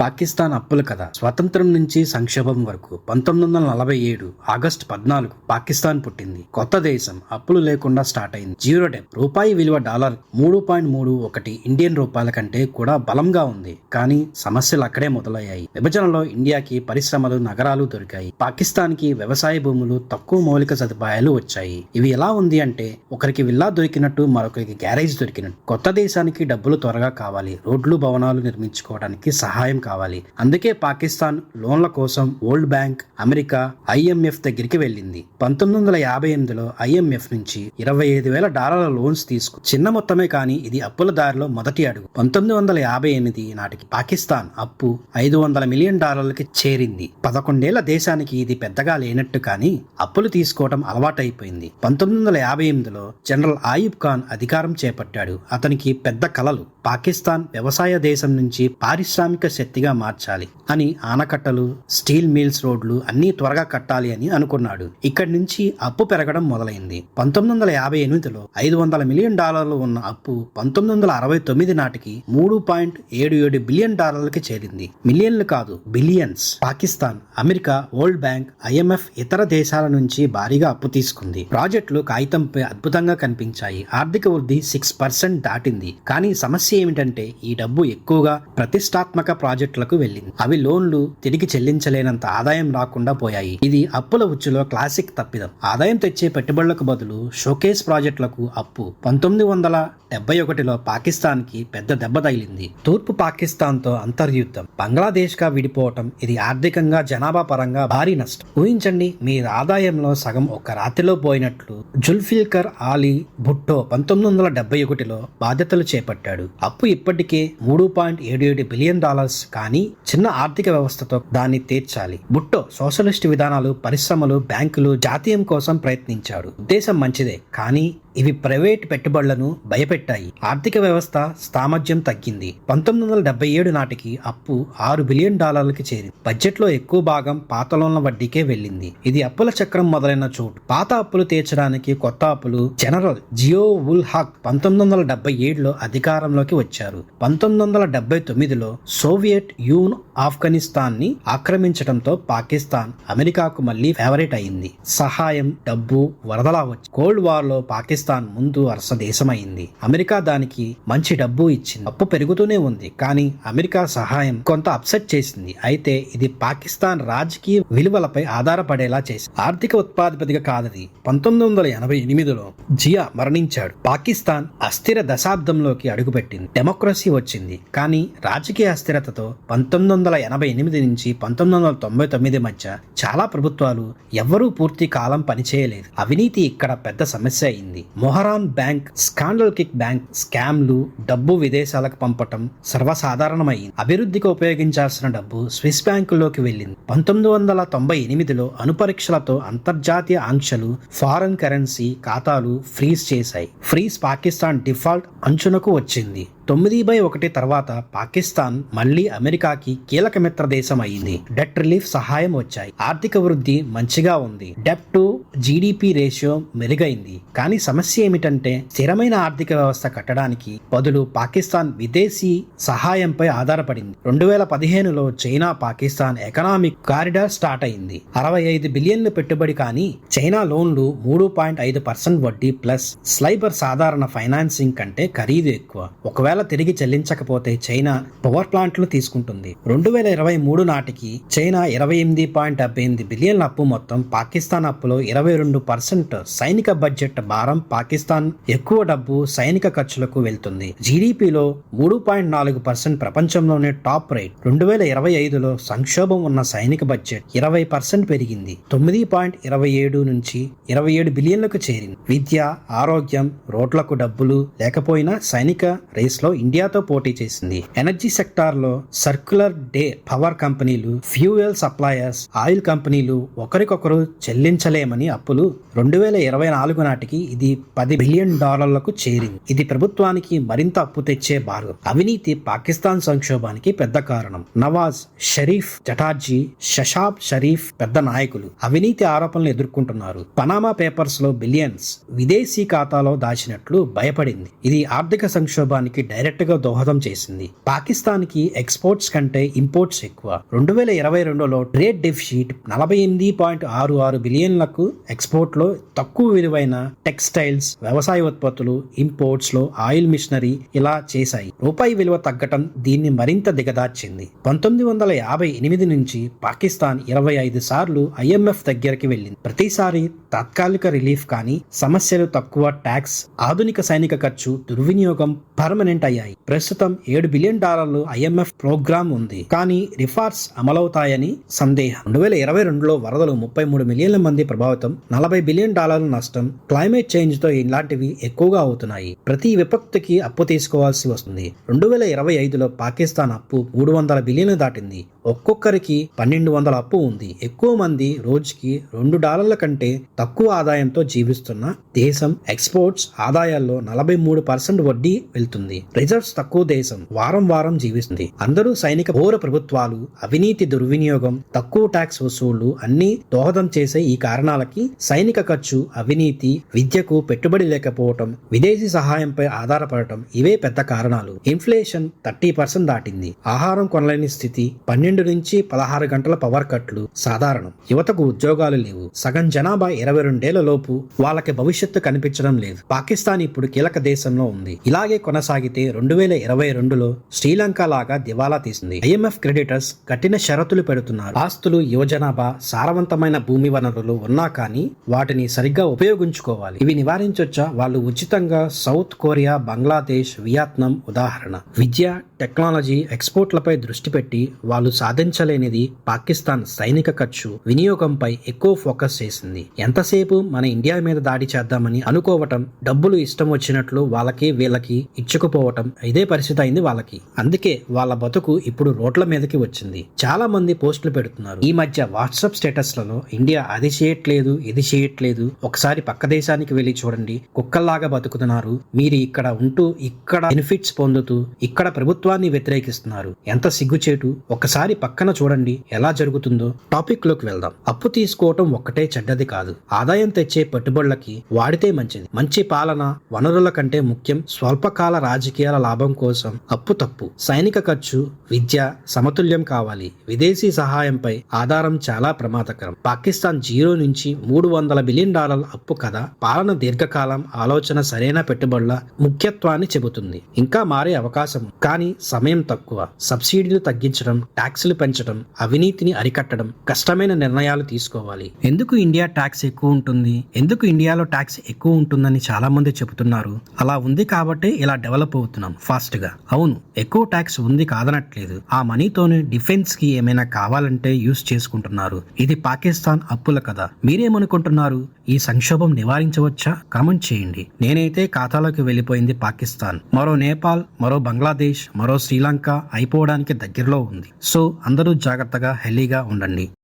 పాకిస్తాన్ అప్పుల కథ. స్వాతంత్రం నుంచి సంక్షోభం వరకు పంతొమ్మిది వందల నలభై ఏడు ఆగస్టు పద్నాలుగు పాకిస్తాన్ పుట్టింది. కొత్త దేశం అప్పులు లేకుండా స్టార్ట్ అయింది. జీరో డెప్ రూపాయి విలువ డాలర్ మూడు పాయింట్ మూడు ఒకటి ఇండియన్ రూపాయల కంటే కూడా బలంగా ఉంది. కానీ సమస్యలు అక్కడే మొదలయ్యాయి. విభజనలో ఇండియాకి పరిశ్రమలు నగరాలు దొరికాయి. పాకిస్తాన్కి వ్యవసాయ భూములు తక్కువ మౌలిక సదుపాయాలు వచ్చాయి. ఇవి ఎలా ఉంది అంటే ఒకరికి విల్లా దొరికినట్టు మరొకరికి గ్యారేజ్ దొరికినట్టు. కొత్త దేశానికి డబ్బులు త్వరగా కావాలి. రోడ్లు భవనాలు నిర్మించుకోవడానికి సహాయం కావాలి. అందుకే పాకిస్తాన్ లోన్ల కోసం వరల్డ్ బ్యాంక్ అమెరికా ఐఎంఎఫ్ దగ్గరికి వెళ్ళింది. పంతొమ్మిది వందల యాభై ఎనిమిదిలో ఐఎంఎఫ్ నుంచి ఇరవై ఐదు వేల డాలర్ల లోన్స్ తీసుకు చిన్న మొత్తమే కానీ ఇది అప్పుల దారిలో మొదటి అడుగు. పంతొమ్మిది వందల యాభై ఎనిమిది నాటికి పాకిస్తాన్ అప్పు ఐదు వందల మిలియన్ డాలర్లకి చేరింది. పదకొండేళ్ళ దేశానికి ఇది పెద్దగా లేనట్టు కానీ అప్పులు తీసుకోవడం అలవాటైపోయింది. పంతొమ్మిది వందల యాభై ఎనిమిదిలో జనరల్ ఆయుబ్ ఖాన్ అధికారం చేపట్టాడు. అతనికి పెద్ద కలలు. పాకిస్తాన్ వ్యవసాయ దేశం నుంచి పారిశ్రామిక శక్తిగా మార్చాలి. అని ఆనకట్టలు స్టీల్ మిల్స్ రోడ్లు అన్నీ త్వరగా కట్టాలి అని అనుకున్నాడు. ఇక్కడి నుంచి అప్పు పెరగడం మొదలైంది. పంతొమ్మిది వందల యాభై ఎనిమిదిలో ఐదు వందల మిలియన్ డాలర్లు ఉన్న అప్పు పంతొమ్మిది వందల అరవై తొమ్మిది నాటికి మూడు పాయింట్ ఏడు ఏడు బిలియన్ డాలర్లకి చేరింది. మిలియన్లు కాదు billions. Pakistan America world bank IMF ఇతర దేశాల నుంచి భారీగా అప్పు తీసుకుంది. ప్రాజెక్టులు కాగితంపై అద్భుతంగా కనిపించాయి. ఆర్థిక వృద్ధి సిక్స్ పర్సెంట్ దాటింది. కానీ సమస్య ఏమిటంటే ఈ డబ్బు ఎక్కువగా ప్రతిష్టాత్మక ప్రాజెక్టులకు వెళ్ళింది. అవి లోన్లు తిరిగి చెల్లించలేనంత ఆదాయం రాకుండా పోయాయి. ఇది అప్పుల ఉచ్చులో క్లాసిక్ తప్పిదం. ఆదాయం తెచ్చే పెట్టుబడులకు బదులు షోకేస్ ప్రాజెక్టులకు అప్పు. పంతొమ్మిది వందల డెబ్బై ఒకటిలో పాకిస్తాన్కి పెద్ద దెబ్బ తగిలింది. తూర్పు పాకిస్తాన్తో అంతర్యుద్ధం. బంగ్లాదేశ్గా విడిపోవటం ఇది ఆర్థికంగా జనాభా పరంగా భారీ నష్టం. ఊహించండి మీ ఆదాయంలో సగం ఒక రాత్రిలో పోయినట్లు జుల్ఫిల్కర్ ఆలీ భుట్టో పంతొమ్మిది వందల డెబ్బై ఒకటిలో బాధ్యతలు చేపట్టాడు. అప్పు ఇప్పటికే మూడు పాయింట్ ఏడు ఏడు బిలియన్ డాలర్స్ కానీ చిన్న ఆర్థిక వ్యవస్థతో దాన్ని తీర్చాలి. బుట్టో సోషలిస్ట్ విధానాలు పరిశ్రమలు బ్యాంకులు జాతీయం కోసం ప్రయత్నించాడు. ఉద్దేశం మంచిదే కానీ ఇవి ప్రైవేట్ పెట్టుబడులను భయపెట్టాయి. ఆర్థిక వ్యవస్థ సామర్థ్యం తగ్గింది. పంతొమ్మిది వందల డెబ్బై ఏడు నాటికి అప్పు ఆరు బిలియన్ డాలర్లకి చేరింది. బడ్జెట్లో ఎక్కువ భాగం పాత లోన్ల వడ్డీకే వెళ్ళింది. ఇది అప్పుల చక్రం మొదలైన చోటు. పాత అప్పులు తీర్చడానికి కొత్త అప్పులు జనరల్ జియో ఉల్ హక్ పంతొమ్మిది వందల డెబ్బై ఏడులో అధికారంలోకి వచ్చారు. పంతొమ్మిది వందల డెబ్బై తొమ్మిదిలో సోవియట్ యూన్ ఆఫ్ఘనిస్తాన్ని ఆక్రమించడంతో పాకిస్తాన్ అమెరికాకు మళ్ళీ ఫేవరెట్ అయింది. సహాయం డబ్బు వరదలా వచ్చి కోల్డ్ వార్లో పాకిస్తాన్ ముందు వరుస దేశమైంది. అమెరికా దానికి మంచి డబ్బు ఇచ్చింది. అప్పు పెరుగుతూనే ఉంది కానీ అమెరికా సహాయం కొంత అప్సెట్ చేసింది. అయితే ఇది పాకిస్తాన్ రాజకీయ విలువలపై ఆధారపడేలా చేసింది. ఆర్థిక ఉత్పాదిపతిగా కాదది. పంతొమ్మిది వందల ఎనభై ఎనిమిదిలో జియా మరణించాడు. పాకిస్తాన్ అస్థిర దశాబ్దంలోకి అడుగుపెట్టింది. డెమోక్రసీ వచ్చింది కానీ రాజకీయ అస్థిరతతో పంతొమ్మిది వందల ఎనభై ఎనిమిది నుంచి పంతొమ్మిది వందల తొంభై తొమ్మిది మధ్య చాలా ప్రభుత్వాలు ఎవ్వరూ పూర్తి కాలం పనిచేయలేదు. అవినీతి ఇక్కడ పెద్ద సమస్య అయింది. Mehran bank scandal kick bank స్కామ్లు డబ్బు విదేశాలకు పంపటం సర్వసాధారణమైంది. అభివృద్ధికి ఉపయోగించాల్సిన డబ్బు స్విస్ బ్యాంకులోకి వెళ్ళింది. పంతొమ్మిది వందల తొంభై ఎనిమిదిలో అనుపరీక్షలతో అంతర్జాతీయ ఆంక్షలు ఫారెన్ కరెన్సీ ఖాతాలు ఫ్రీజ్ చేశాయి. ఫ్రీజ్ పాకిస్తాన్ డిఫాల్ట్ అంచునకు వచ్చింది. తొమ్మిది బై ఒకటి తర్వాత పాకిస్తాన్ మళ్ళీ అమెరికాకి కీలక మిత్ర దేశం అయింది. డెట్ రిలీఫ్ సహాయం వచ్చాయి. ఆర్థిక వృద్ధి మంచిగా ఉంది. డెప్ టు జీడిపి రేషియో మెరుగైంది. కానీ సమస్య ఏమిటంటే స్థిరమైన ఆర్థిక వ్యవస్థ కట్టడానికి బదులు పాకిస్తాన్ విదేశీ సహాయంపై ఆధారపడింది. రెండు వేల పదిహేనులో China Pakistan economic corridor start అయింది. అరవై ఐదు బిలియన్లు పెట్టుబడి కానీ చైనా లోన్లు మూడు పాయింట్ ఐదు పర్సెంట్ వడ్డీ ప్లస్ స్లైబర్ సాధారణ ఫైనాన్సింగ్ కంటే ఖరీదు ఎక్కువ. ఒకవేళ తిరిగి చెల్లించకపోతే చైనా పవర్ ప్లాంట్లు తీసుకుంటుంది. రెండు వేల ఇరవై మూడు నాటికి చైనా ఇరవై ఎనిమిది పాయింట్ డెబ్బై ఎనిమిది బిలియన్ల అప్పు మొత్తం పాకిస్తాన్ అప్పులో ఇరవై రెండు పర్సెంట్ సైనిక బడ్జెట్ భారం పాకిస్తాన్ ఎక్కువ డబ్బు సైనిక ఖర్చులకు వెళ్తుంది. జీడిపిలో మూడు పాయింట్ నాలుగు పర్సెంట్ ప్రపంచంలోనే టాప్ రేట్. రెండు వేల ఇరవై ఐదులో సంక్షోభం ఉన్న సైనిక బడ్జెట్ ఇరవై పర్సెంట్ పెరిగింది. తొమ్మిది పాయింట్ ఇరవై ఏడు నుంచి ఇరవై ఏడు బిలియన్లకు చేరింది. విద్య ఆరోగ్యం రోడ్లకు డబ్బులు లేకపోయినా సైనిక రేస్ లో ఇండియాతో పోటీ చేసింది. ఎనర్జీ సెక్టార్లో సర్క్యులర్ డే పవర్ కంపెనీలు ఫ్యూయల్ సప్లయర్స్ ఆయిల్ కంపెనీలు ఒకరికొకరు చెల్లించలేమని అప్పులు రెండు వేల ఇరవై నాలుగు నాటికి ఇది పది బిలియన్ డాలర్లకు చేరింది. ఇది ప్రభుత్వానికి మరింత అప్పు తెచ్చే భాగం అవినీతి పాకిస్తాన్ సంక్షోభానికి పెద్ద కారణం. నవాజ్ షరీఫ్ జటార్జీ షషాబ్ షరీఫ్ పెద్ద నాయకులు. అవినీతి ఆరోపణలు ఎదుర్కొంటున్నారు. పనామా పేపర్స్లో బిలియన్స్ విదేశీ ఖాతాలో దాచినట్లు భయపడింది. ఇది ఆర్థిక సంక్షోభానికి డైరెక్ట్గా దోహదం చేసింది. పాకిస్తాన్కి ఎక్స్పోర్ట్స్ కంటే ఇంపోర్ట్స్ ఎక్కువ. రెండు వేల ఇరవై రెండులో ట్రేడ్ డెఫిషిట్ నలభై ఎనిమిది పాయింట్ ఆరు ఆరు బిలియన్లకు ఎక్స్పోర్ట్లో తక్కువ విలువైన టెక్స్టైల్స్ వ్యవసాయ ఉత్పత్తులు ఇంపోర్ట్స్లో ఆయిల్ మిషనరీ ఇలా చేశాయి. రూపాయి విలువ తగ్గటం దీన్ని మరింత దిగదార్చింది. పంతొమ్మిది వందల యాభై ఎనిమిది నుంచి పాకిస్తాన్ ఇరవై ఐదు సార్లు ఐఎంఎఫ్ దగ్గరికి వెళ్ళింది. ప్రతిసారి తాత్కాలిక రిలీఫ్ కానీ సమస్యలు తక్కువ ట్యాక్స్ ఆధునిక సైనిక ఖర్చు దుర్వినియోగం పర్మనెంట్ అయ్యాయి. ప్రస్తుతం ఏడు బిలియన్ డాలర్లు ఐఎంఎఫ్ ప్రోగ్రామ్ ఉంది. కానీ రిఫార్స్ అమలవుతాయని సందేహం. రెండు వేల ఇరవై రెండులో వరదలు ముప్పై మూడు మిలియన్ల మంది ప్రభావితం నలభై బిలియన్ డాలర్ల నష్టం క్లైమేట్ చేంజ్తో ఇలాంటివి ఎక్కువగా అవుతున్నాయి. ప్రతి విపత్తుకి అప్పు తీసుకోవాల్సి వస్తుంది. రెండు వేల ఇరవై ఐదులో పాకిస్తాన్ అప్పు మూడు వందల బిలియన్లు దాటింది. ఒక్కొక్కరికి పన్నెండు వందల అప్పు ఉంది. ఎక్కువ మంది రోజుకి రెండు డాలర్ల కంటే తక్కువ ఆదాయంతో జీవిస్తున్న దేశం ఎక్స్పోర్ట్స్ ఆదాయాల్లో నలభై మూడు పర్సెంట్ వడ్డీ వెళ్తుంది. రిజర్వ్స్ తక్కువ దేశం వారం వారం జీవిస్తుంది. అందరూ సైనిక పౌర ప్రభుత్వాలు అవినీతి దుర్వినియోగం తక్కువ ట్యాక్స్ వసూళ్ళు అన్ని దోహదం చేసే ఈ కారణాలకి సైనిక ఖర్చు అవినీతి విద్యకు పెట్టుబడి లేకపోవటం విదేశీ సహాయంపై ఆధారపడటం ఇవే పెద్ద కారణాలు. ఇన్ఫ్లేషన్ థర్టీ పర్సెంట్ దాటింది. ఆహారం కొనలేని స్థితి పన్నెండు నుంచి పదహారు గంటల పవర్ కట్లు సాధారణం. యువతకు ఉద్యోగాలు లేవు. సగం జనాభా ఇరవై రెండేళ్ళ లోపు వాళ్ళకి భవిష్యత్తు కనిపించడం లేదు. పాకిస్తాన్ ఇప్పుడు కీలక దేశంలో ఉంది. ఇలాగే కొనసాగితే రెండు వేల ఇరవై రెండులో శ్రీలంక లాగా దివాలా తీసింది. ఐఎంఎఫ్ క్రెడిటర్స్ కఠిన షరతులు పెడుతున్నారు. ఆస్తులు యువజనాభా సారవంతమైన భూమి వనరులు ఉన్నా కానీ వాటిని సరిగ్గా ఉపయోగించుకోవాలి. ఇవి నివారించొచ్చా? వాళ్ళు ఉచితంగా సౌత్ కొరియా బంగ్లాదేశ్ వియత్నాం ఉదాహరణ. విద్య టెక్నాలజీ ఎక్స్పోర్ట్లపై దృష్టి పెట్టి వాళ్ళు సాధించలేనిది పాకిస్తాన్ సైనిక ఖర్చు వినియోగంపై ఎక్కువ ఫోకస్ చేసింది. ఎంతసేపు మన ఇండియా మీద దాడి చేద్దామని అనుకోవటం డబ్బులు ఇష్టం వచ్చినట్లు వాళ్ళకి వీళ్ళకి ఇచ్చుకుపోవటం ఇదే పరిస్థితి అయింది వాళ్ళకి. అందుకే వాళ్ళ బతుకు ఇప్పుడు రోడ్ల మీదకి వచ్చింది. చాలా మంది పోస్టులు పెడుతున్నారు. ఈ మధ్య వాట్సాప్ స్టేటస్లలో ఇండియా అది చేయట్లేదు ఇది చేయట్లేదు ఒకసారి పక్క దేశానికి వెళ్ళి చూడండి కుక్కల్లాగా బతుకుతున్నారు. మీరు ఇక్కడ ఉంటూ ఇక్కడ బెనిఫిట్స్ పొందుతూ ఇక్కడ ప్రభుత్వాన్ని వ్యతిరేకిస్తున్నారు. ఎంత సిగ్గుచేటు. ఒకసారి పక్కన చూడండి ఎలా జరుగుతుందో. టాపిక్లోకి వెళ్దాం. అప్పు తీసుకోవటం ఒక్కటే చెడ్డది కాదు. ఆదాయం తెచ్చే పెట్టుబడులకి వాడితే మంచిది. మంచి పాలన వనరుల కంటే ముఖ్యం. స్వల్పకాల రాజకీయాల లాభం కోసం అప్పు తప్పు. సైనిక ఖర్చు విద్య సమతుల్యం కావాలి. విదేశీ సహాయంపై ఆధారం చాలా ప్రమాదకరం. పాకిస్తాన్ జీరో నుంచి మూడు వందల బిలియన్ డాలర్ల అప్పు కథ పాలన దీర్ఘకాలం ఆలోచన సరైన పెట్టుబడుల ముఖ్యత్వాన్ని చెబుతుంది. ఇంకా మారే అవకాశం. కానీ సమయం తక్కువ. సబ్సిడీలు తగ్గించడం ట్యాక్సులు పెంచడం అవినీతిని అరికట్టడం కష్టమైన నిర్ణయాలు తీసుకోవాలి. ఎందుకు ఇండియా ట్యాక్స్ ఎక్కువ ఉంటుంది? ఎందుకు ఇండియాలో ట్యాక్స్ ఎక్కువ ఉంటుందని చాలా మంది చెబుతున్నారు? అలా ఉంది కాబట్టి ఇలా డెవలప్ అవుతున్నాం ఫాస్ట్గా అవును ఎక్కువ ట్యాక్స్ ఉంది కాదనట్లేదు. ఆ మనీతోనే డిఫెన్స్కి ఏమైనా కావాలంటే యూస్ చేసుకుంటున్నారు. ఇది పాకిస్తాన్ అప్పుల కదా మీరేమనుకుంటున్నారు? ఈ సంక్షోభం నివారించవచ్చా? కామెంట్ చేయండి. నేనైతే ఖాతాలోకి వెళ్ళిపోయింది పాకిస్తాన్. మరో నేపాల్ మరో బంగ్లాదేశ్ మరో శ్రీలంక అయిపోవడానికి దగ్గరలో ఉంది. సో అందరూ జాగ్రత్తగా హెల్లీగా ఉండండి.